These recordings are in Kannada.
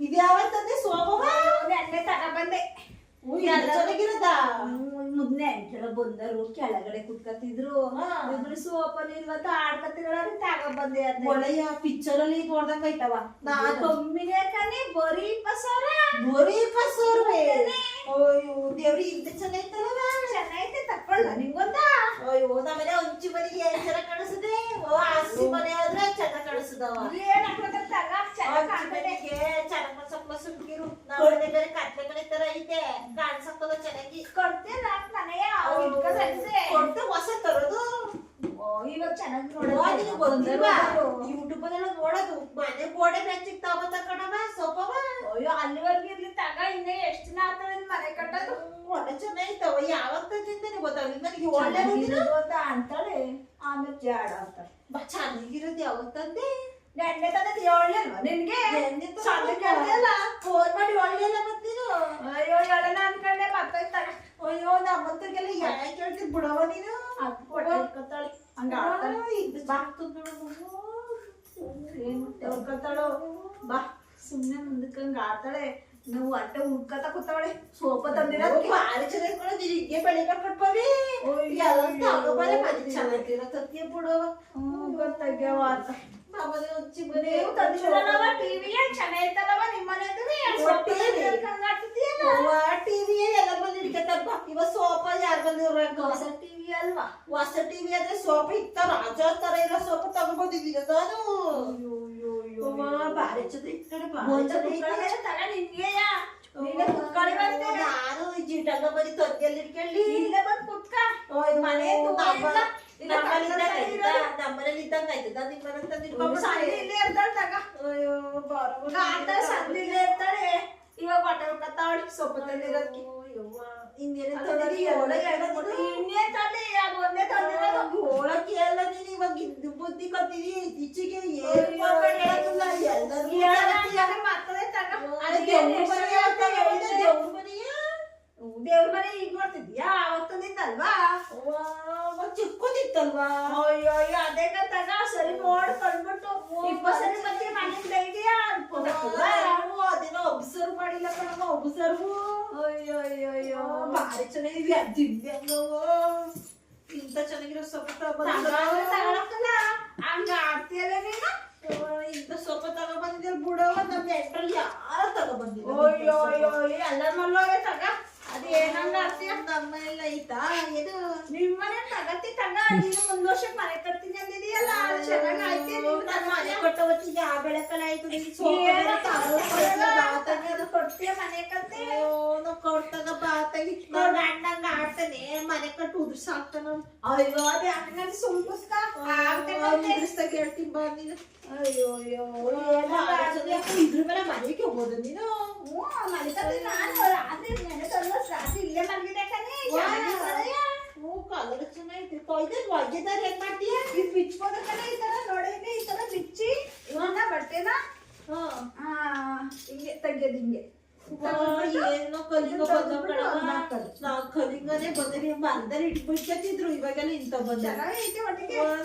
ಇದ್ಯಾವತ್ತಂದೆ ಸೋಮವ ನೆನ್ನೆ ತಗೊಬಂದೆ ಚೆನ್ನಾಗಿರದ ಮುದ್ನೆ ಅಂತರ ಬಂದರು ಕೆಳಗಡೆ ಕುತ್ಕತಿದ್ರು ಹಾ. ಇಬ್ರು ಸೋಪನ್ ಆಡ್ಕತಿರೋ ತಗೊಬಂದೆ ಅದ್ನ. ಒಳ್ಳೆಯ ಪಿಕ್ಚರ್ ಅಲ್ಲಿ ನೋಡ್ದಂಗ ಐತವ ನಾ ಕಮ್ಮಿಗೆ ಕಣೆ ಬರೀ ಪಸೋರ ಬರೀ ಕಸೋರ್ವೆ ಅಯ್ಯೋ ದೇವ್ರಿ ಇಂತ ಚೆನ್ನಾಗಿತ್ತಲ್ಲ ಚೆನ್ನಾಗೈತೆ ತಕ್ಕೊಳ್ಳ ನಿಂಗೊಂದ? ಅಯ್ಯೋ ನಮ್ಮನೆ ಹಂಚಿ ಮನೆಗೆ ಏನ್ ಚೆನ್ನಾಗ್ ಕಾಣಿಸುತ್ತೆ. ಓ ಆಸಿ ಮನೆ ಆದ್ರೆ ಚೆನ್ನಾಗ್ ಕಾಣಿಸುದವ ಏನ್ ಹಾಕೋದ್ರ ತಗ ಚೆನ್ನಾಗ್ ಕಾಣ್ತದೆ ಮನೆಗೆ ಚೆನ್ನಾಗ್ ಮಸಪ್ಲ ಸುಮ್ಕಿರು ನಮ್ಮನೆ ಬೇರೆ ಕತ್ಲೆ ಮನೆ ತರ ಐತೆ ಕಾಣಿಸಕ್ತದ ಚೆನ್ನಾಗಿ ನನಗೆ ಹೊಸ ತರೋದು. ಇವಾಗ ಚೆನ್ನಾಗಿ ನೋಡೋದು. ಯೂಟ್ಯೂಬ್ ಅಲ್ಲೆಲ್ಲ ನೋಡೋದು. ಮನೆ ಗೋಡೆ ಸೊಪ್ಪವ ಅಯ್ಯೋ ಅಲ್ಲಿವರೆಗೂ ಇರ್ಲಿ ತಗ ಇನ್ನೇ ಎಷ್ಟು ದಿನ ಆಗ್ತದೆ ಮನೆ ಕಟ್ಟೋದು? ಒಳ್ಳೆ ಚೆನ್ನಾಗಿತ್ತವ ಯಾವಾಗ ತಂದಿದ್ದಾನೆ ಗೊತ್ತಾಗಲಿ ನನಗೆ ಒಳ್ಳೆ ಚೆನ್ನಾಗಿರೋದು ಅಂತ ಅಂತಾಳೆ. ಆಮೇಲೆ ಜಾಡ ಅಂತಾಳೆ. ಚೆನ್ನಾಗಿರೋದು ಯಾವಾಗ ತಂದೆ? ನೆನ್ನೆ ತಂದೆ ಏಳ್ನೇಲ್ವಾ ನಿನ್ಗೆ ಕೇಳ್ದಲ್ಲ ಫೋನ್ ಮಾಡಿ ಒಳ್ಳೆಯಲ್ಲ ಮತ್ತೀನು ಅಯ್ಯೋ ಹೇಳೋಣ ಅನ್ಕೊಂಡೆ ಮತ್ತೋಯ್ತಾಗ ಅಯ್ಯೋ ನಮ್ಮಂತರಿಗೆಲ್ಲ ಯಾಕೆ ಕೇಳ್ತಿದ್ ಬಿಡವ ನೀನು ಅದು ಕೊಟ್ಟೆ ಇಟ್ಕೊತಾಳೆ ಹಂಗ ಆಡ್ತಾಳೆ? ಇದು ಬಾಕ್ತದ ಏನ್ ಹೊಡ್ಕೊತಾಳೋ ಬಾ. ಸುಮ್ನೆ ಮುಂದಕ್ಕೆ ಹಂಗ ಆಡ್ತಾಳೆ. ನಾವು ಅಟ್ಟ ಉಳ್ಕತ ಕೂತಾವಳೆ ಸೋಪ ತಂದಿರ ಭಾರಿ ಚೆನ್ನಾಗಿ ಹಿಂಗೆ ಬೆಳಿಗ್ಗೆ ಕಟ್ಪವಿ ಎಲ್ಲ ಚೆನ್ನಾಗಿರೋ ತತ್ತಿಯ ಬಿಡವ ಗೊತ್ತಾಗ್ಯಾವ ಅಂತ. ನಮ್ಮನೆ ಹಚ್ಚಿ ತಂದಿರಲ್ಲವ ಟಿವಿ ಚೆನ್ನಾಗಿತ್ತಲ್ಲವ ನಿಮ್ಮನೆದು ಟಿವಿ ಎಲ್ಲ ಬಂದು ಹಿಡ್ಕತ್ತಪ್ಪ ಇವ ಸೋಫ ಯಾರು ಬಂದಿರೋ ಹೊಸ ಟಿವಿ ಅಲ್ವಾ ಹೊಸ ಟಿವಿ ಆದ್ರೆ ಸೋಫ ಇತ್ತ ರಾಜ ತರ ಇರೋ ಸೋಫ ತಗೊಂಡ್ಬಂದಿದ್ದೀನಿ ನಾನು ಅವ್ವ, ಭಾರಿ ಚಂದ ಇತ್ತು ಕಣೆ, ಭಾರಿ ಒಂದು ಚಂದ ಕುತ್ಕೊಳ್ಳೋದೇ ಇತ್ತು. ತಗ ನಿನ್ಗೆಯ ನೀನೇ ಕುತ್ಕೊಳ್ಳಿ ಬಂದೆ ನಾನು ಈ ಜಿಟಂಗ ಬರೀ ತೊಂದಿಯಲ್ಲಿ ಇಟ್ಕೊಳ್ಳಿ ಇಲ್ಲೇ ಬಂದ್ ಕುತ್ಕ ಮನೆ ದೂರ ಇಲ್ಲ. ಇಲ್ಲ ಕಟ್ಟಡ ಇರೋದು. ನಮ್ಮನೇಲಿ ಇದ್ದಂಗ ಆಯ್ತದ ನಿಮ್ಮ ಮನೆ ತಂದು ಒಬ್ಬ ಸಂಧಿ ಇಲ್ಲೇ ಇರ್ತಾಳೆ ತಗ ಅಯ್ಯೋ ಬಾರವ್ವ. ಗಾತ ಸಂಧಿ ಇಲ್ಲೇ ಇರ್ತಾಳೆ ಇವಾಗ ಹೊಟ್ಟೆ ಉಳ್ಕತ್ತಾವಳಿ ಸೊಪ್ಪು ತಂದಿರೋದಕ್ಕೆ ಯವ್ವ, ಇನ್ನೇನು ಅದು ತಂದಿದ್ದೀಯ? ಏಳು ಒಳಗೆ ಎರಡು ಏನೋ ಮೂರು ಇನ್ನೇನ್ ತರ್ಲಿ? ಅದು ಒಂದೇ ತಂದಿರೋದು. ಹೋಳಕ್ಕೆ ಎಲ್ಲ ನೀನು ಇವಾಗ ಇದ್ ಬುದ್ಧಿ ಕಲ್ತಿದಿ ಇತ್ತೀಚೆಗೆ ಅಯ್ಯೋ, ಏನು ಮಾತಾಡೋದಿಲ್ಲ ಎಲ್ಲರಿಗೂ ಹೇಳೋಣ ಮಾತಾಡ್ತೀಯ. ಅಂದ್ರೆ ಮತ್ತದೇ ತಗ. ಅದೇ ಅದು ದೇವ್ರ ಏನ್ ಮನೆ ಎಷ್ಟು ಅಂತ ಹೇಳಿದೆ, ಹೇಳ್ದೆ? ದೇವ್ರ ಮನೆಯ? ದೇವ್ರ ಮನೆ ಈಗ ನೋಡ್ತಿದ್ಯಾ ಅವಾಗ ತಂದಿದ್ದಲ್ವಾ ಅವ್ವ, ಮತ್ತ್ ಚಿಕ್ಕದಿತ್ತಲ್ವಾ ಅಯ್ಯೋ ಅಯ್ಯೋ ಅದೇ ತಗ ಸರಿ ನೋಡ್ ಭಾರಿ ಚೆನ್ನಾಗಿದೆ ಅದಿದ್ದೆ ಇಂತ ಚೆನ್ನಾಗಿರೋ ಸೊಪ್ಪು ಹಂಗ ಆಡ್ತೀಯಲ್ಲ ನೀನು? ಇಂಥ ಸೊಪ್ಪು ತಗೊಂಡ್ಬಂದಿದ್ದೆ ಬಿಡವ ನಮ್ಮ ಎಂಟ್ರಲ್ಲಿ ಯಾರು ತಗೊಂಡ್ಬಂದಿಲ್ಲ ಅಯ್ಯೋ ಅಯ್ಯೋ ಎಲ್ಲ ಮಲ್ಲೋಗೆ ತಗ. ಅದು ಏನಂಗ ಆಡ್ತೀಯ? ನಮ್ಮ ಎಲ್ಲ ಐತಾ? ಇದು ನಿಮ್ಮನೆ ತಗತಿ ತಗ. ನೀನು ಒಂದ್ ವರ್ಷಕ್ಕೆ ಮನೆ ಕಟ್ತೀನಿ ಅಂದಿದೀಯಲ್ಲ. ಚೆನ್ನಾಗಿ ಆಯ್ತು ಮನೆ. ಕೊಟ್ಟ ಹೊತ್ತಿಗೆ ಆ ಬೆಳಕಲ್ಲ ಆಯ್ತು. ನಿನ್ ಸೋಫಾ ಏನೋ ಬೇರೆ ತಗೊಂಡ್ಬಂದಿಲ್ಲ, ಬಾತಾಗಿ ಅದು ಕೊಡ್ತೀಯ ಮನೆ ಅಯ್ಯೋ, ನಾವ್ ಕೊಡ್ತಾಗ ಬಾತಾಗಿ ನಾವ್ ಗಂಡಂಗ ಆಡ್ತಾನೆ ಮನೆ ಕಟ್ಟು ಉದುರ್ಸಾಕ್ತಾನ ಅಯ್ಯೋ ಅದೇ ಅಣ್ಣನ ಸುಮ್ಕುಸ್ಕ. ಉದುರ್ಸ್ದಾಗ ಹೇಳ್ತೀನಿ ಬಾ ನೀನು. ಅಯ್ಯೋ ಅಯ್ಯೋ ಇದ್ರ ಮೇಲೆ ಮನೆಗೆ ಹೋದ ನೀನು. ಮಲಿಕತ್ತೀನಿ ನಾನು ರಾತ್ರಿ ನೆನೆ ತಂದ ರಾತ್ರಿ ಇಲ್ಲೇ ಮಲಗಿದೆ ಕಣೆ. ಕಲರ್ ಚೆನ್ನಾಗೈತೆ ಕೊಯ್ದು ಒಗೆದಾರ ಏನ್ ಮಾಡ್ತೀಯ? ಇದು ಬಿಚ್ಬೋದು ಕಡೆ ಈ ತರ ನೋಡೇನೆ ಈ ತರ ಬಿಚ್ಚಿ ಇವನ್ನ ಬಟ್ಟೆನ ಹಾ ಹಿಂಗೆ ತೆಗ್ಯದ ಹಿಂಗೆ. ಏನೋ ಕಲಿಂಗ ಬಂದ. ನಾವ್ ಕಲಿಂಗನೇ ಬಂದ್ರಿ ಇವಾಗೆಲ್ಲ ಇಂತ ಬಂದ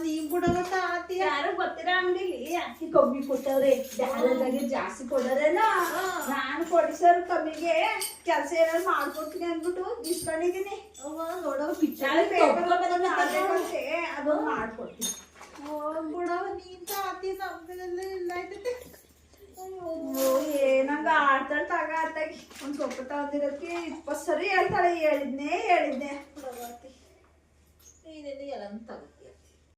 ನೀವ್ ಬಿಡೋಟ ಆತಿಯ ಯಾರು ಗೊತ್ತಿರೋ ಅಂಗಡಿಲಿ ಅಕ್ಕಿ ಕಮ್ಮಿ ಕೊಟ್ಟವ್ರೆ ಬ್ಯಾರಲ್ದಾಗೆ ಜಾಸ್ತಿ ಕೊಡೋರೇನೋ ನಾನು ಕೊಡಿಸೋರು ಕಮ್ಮಿಗೆ ಕೆಲಸ ಏನಾದ್ರು ಮಾಡ್ಕೊಡ್ತೀನಿ ಅಂದ್ಬಿಟ್ಟು ಇಸ್ಕೊಂಡಿದೀನಿ ನೋಡೋ ಪೇಪರ್ ಅದು ಮಾಡ್ಕೊಡ್ತೀನಿ ಬಿಡವ ನೀಂತ ಆತಿ ನಮ್ದೆಲ್ಲ ಇಲ್ಲ ಆಯ್ತೈತೆ ತಗ ಒಂದ್ ಸೊಪ್ಪು ತಗೊಂಡಿರೋದಕ್ಕೆ ಇಪ್ಪತ್ತು ಸರಿ ಹೇಳ್ತಾಳೆ ಹೇಳಿದ್ನೆ ಹೇಳಿದ್ನೆ. ಬಿಡವ ಆತಿ ನೀನೇನು ಎಲ್ಲ ತಗೋ.